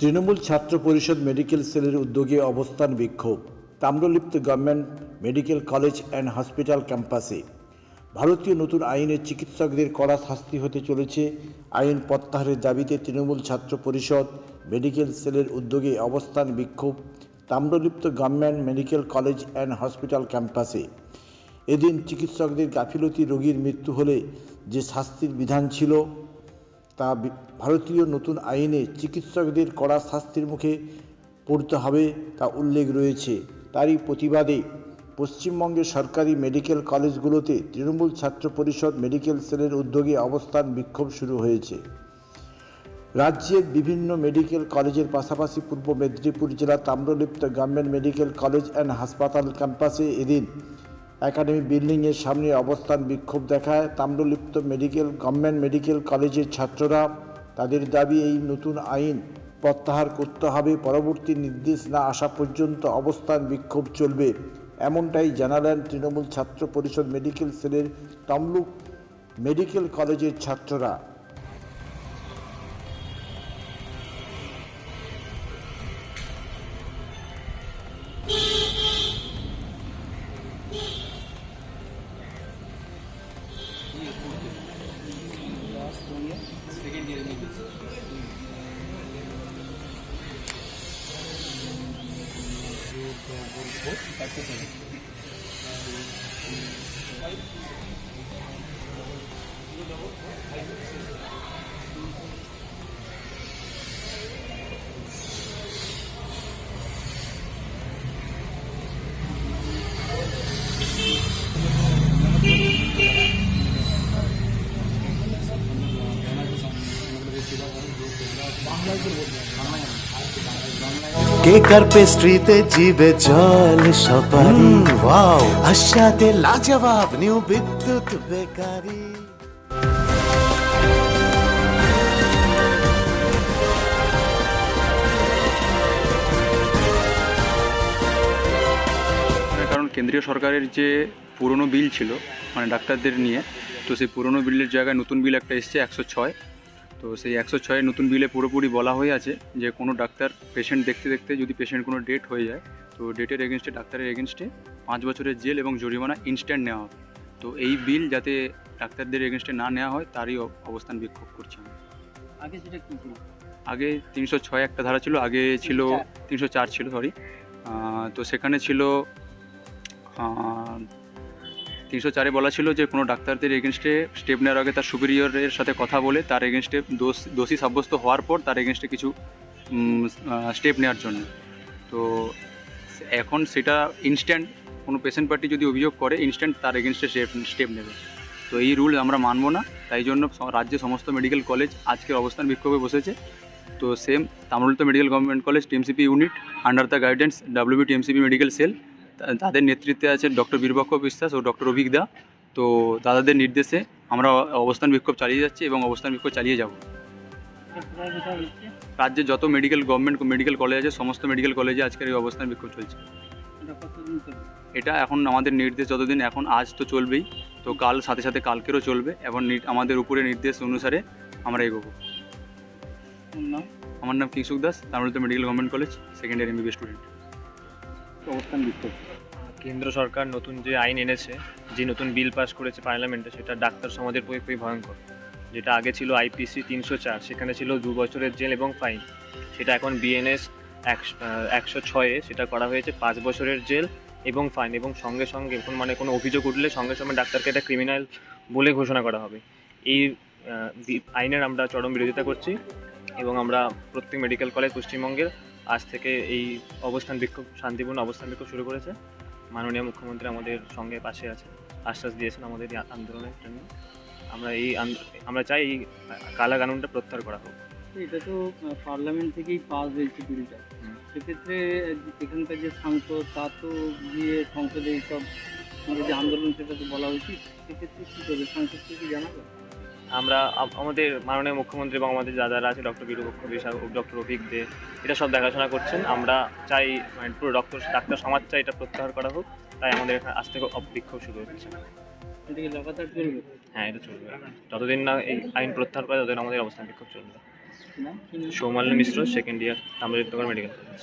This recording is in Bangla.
তৃণমূল ছাত্র পরিষদ মেডিকেল সেলের উদ্যোগে অবস্থান বিক্ষোভ। Tamralipta government medical college and hospital ক্যাম্পাসে। ভারতীয় নতুন আইনে চিকিৎসকদের কড়া শাস্তি হতে চলেছে। আইন প্রত্যাহারের দাবিতে তৃণমূল ছাত্র পরিষদ মেডিকেল সেলের উদ্যোগে অবস্থান বিক্ষোভ। Tamralipta government medical college and hospital ক্যাম্পাসে। এদিন চিকিৎসকদের গাফিলতি রোগীর মৃত্যু হলে যে শাস্তির বিধান ছিল তা ভারতীয় নতুন আইনে চিকিৎসকদের কড়া শাস্তির মুখে পড়তে হবে তা উল্লেখ রয়েছে। তারই প্রতিবাদে পশ্চিমবঙ্গের সরকারি মেডিকেল কলেজগুলোতে তৃণমূল ছাত্র পরিষদ মেডিকেল সেলের উদ্যোগে অবস্থান বিক্ষোভ শুরু হয়েছে। রাজ্যের বিভিন্ন মেডিকেল কলেজের পাশাপাশি পূর্ব মেদিনীপুর জেলা Tamralipta government medical college and হাসপাতাল ক্যাম্পাসে এদিন একাডেমি বিল্ডিংয়ের সামনে অবস্থান বিক্ষোভ দেখায়। তাম্রলিপ্ত মেডিকেল, গভর্নমেন্ট মেডিকেল কলেজের ছাত্ররা তাদের দাবি, এই নতুন আইন প্রত্যাহার করতে হবে। পরবর্তী নির্দেশ না আসা পর্যন্ত অবস্থান বিক্ষোভ চলবে। এমনটাই জানালেন তৃণমূল ছাত্র পরিষদ মেডিকেল সেলের তমলুক মেডিকেল কলেজের ছাত্ররা। year, fourth year. Last one year? Second year MBBS. Five. কেকার পেস্ট্রিতে জিবে জল সপারি ওয়াও। আশাতে লাজবাব নিউ বিদ্যুৎ বেকারি। কারণ কেন্দ্রীয় সরকারের যে পুরনো বিল ছিল মানে ডাক্তারদের নিয়ে তো সেই পুরনো বিলের জায়গায় নতুন বিল একটা এসছে একশো ছয়। তো সেই একশো ছয়ের নতুন বিলে পুরোপুরি বলা হয়ে আছে যে কোনো ডাক্তার পেশেন্ট দেখতে দেখতে যদি পেশেন্ট কোনো ডেট হয়ে যায় তো ডেটের এগেনস্টে ডাক্তারের এগেনস্টে পাঁচ বছরের জেল এবং জরিমানা ইনস্ট্যান্ট নেওয়া হবে। তো এই বিল যাতে ডাক্তারদের এগেনস্টে না নেওয়া হয় তারই অবস্থান বিক্ষোভ করছি আমি। আগে সেটা কি ছিল? আগে তিনশো ছয় একটা ধারা ছিল আগে ছিল তিনশো চার। ছিল সরি তো সেখানে ছিল তিনশো চারে বলা ছিল যে কোনো ডাক্তারদের এগেনস্টে স্টেপ নেওয়ার আগে তার সুপিরিয়রের সাথে কথা বলে তার এগেনস্টে দোষ, দোষী সাব্যস্ত হওয়ার পর তার এগেনস্টে কিছু স্টেপ নেওয়ার জন্য। তো এখন সেটা ইনস্ট্যান্ট কোনো পেশেন্ট পার্টি যদি অভিযোগ করে ইনস্ট্যান্ট তার এগেনস্টে স্টেপ স্টেপ নেবে। তো এই রুল আমরা মানব না, তাই জন্য রাজ্যে সমস্ত মেডিকেল কলেজ আজকের অবস্থান বিক্ষোভে বসেছে। তো same Tamil Nadu medical government college TMCP unit under the guidance WB TMCP medical cell তাদের নেতৃত্বে আছে ডক্টর বীরপক্ষ বিশ্বাস ও ডক্টর অভিক দা। তো দাদাদের নির্দেশে আমরা অবস্থান বিক্ষোভ চালিয়ে যাচ্ছি এবং অবস্থান বিক্ষোভ চালিয়ে যাব। রাজ্যে যত মেডিকেল গভর্নমেন্ট মেডিকেল কলেজ আছে সমস্ত মেডিকেল কলেজে আজকের এই অবস্থান বিক্ষোভ চলছে। এটা এখন আমাদের নির্দেশ যতদিন এখন আজ তো চলবেই। তো কাল সাথে সাথে কালকেরও চলবে। এবং আমাদের উপরে নির্দেশ অনুসারে আমরা এগোবো। আমার নাম Kingshuk Das Tamil Nadu medical government college second year MBB student অবস্থান বিক্ষোভ কেন্দ্র সরকার নতুন যে আইন এনেছে, যে নতুন বিল পাস করেছে পার্লামেন্টে, সেটা ডাক্তার সমাজের পক্ষে খুবই ভয়ঙ্কর। যেটা আগে ছিল আইপিসি তিনশো চার, সেখানে ছিল দু বছরের জেল এবং ফাইন। সেটা এখন বিএনএস একশো ছয়ে সেটা করা হয়েছে, পাঁচ বছরের জেল এবং ফাইন। এবং সঙ্গে সঙ্গে এখন মানে কোনো অভিযোগ উঠলে সঙ্গে সঙ্গে ডাক্তারকে এটা ক্রিমিনাল বলে ঘোষণা করা হবে। এই আইনের আমরা চরম বিরোধিতা করছি এবং আমরা প্রত্যেক মেডিকেল কলেজ পশ্চিমবঙ্গের আজ থেকে এই অবস্থান বিক্ষোভ শান্তিপূর্ণ অবস্থান বিক্ষোভ শুরু করেছে। মাননীয় মুখ্যমন্ত্রী আমাদের সঙ্গে পাশে আছে আশ্বাস দিয়েছেন আমাদের এই আন্দোলনের জন্য। আমরা এই আমরা চাই এই কালা কানুনটা প্রত্যাহার করা হোক। এটা তো পার্লামেন্ট থেকেই পাস হয়েছে বিলটা। সেক্ষেত্রে এখানকার যে সাংসদ তার তো গিয়ে সংসদে এইসব আমাদের যে আন্দোলন সেটা তো বলা উচিত। সেক্ষেত্রে কী করবে? সাংসদকে কি জানাবে? আমরা আমাদের মাননীয় মুখ্যমন্ত্রী এবং আমাদের যা যারা আছে ডক্টর বীরপক্ষ বিশা ডক্টর অভিক দে এটা সব দেখাশোনা করছেন। আমরা চাই মানে পুরো ডক্টর ডাক্তার সমাজ চাই এটা প্রত্যাহার করা হোক। তাই আমাদের এখানে আজ থেকে বিক্ষোভ শুরু হচ্ছে। হ্যাঁ এটা চলবে। যতদিন না এই আইন প্রত্যাহার করে ততদিন আমাদের অবস্থান বিক্ষোভ চলবে? Soumalya Mishra second year Tamraliptagarh medical college.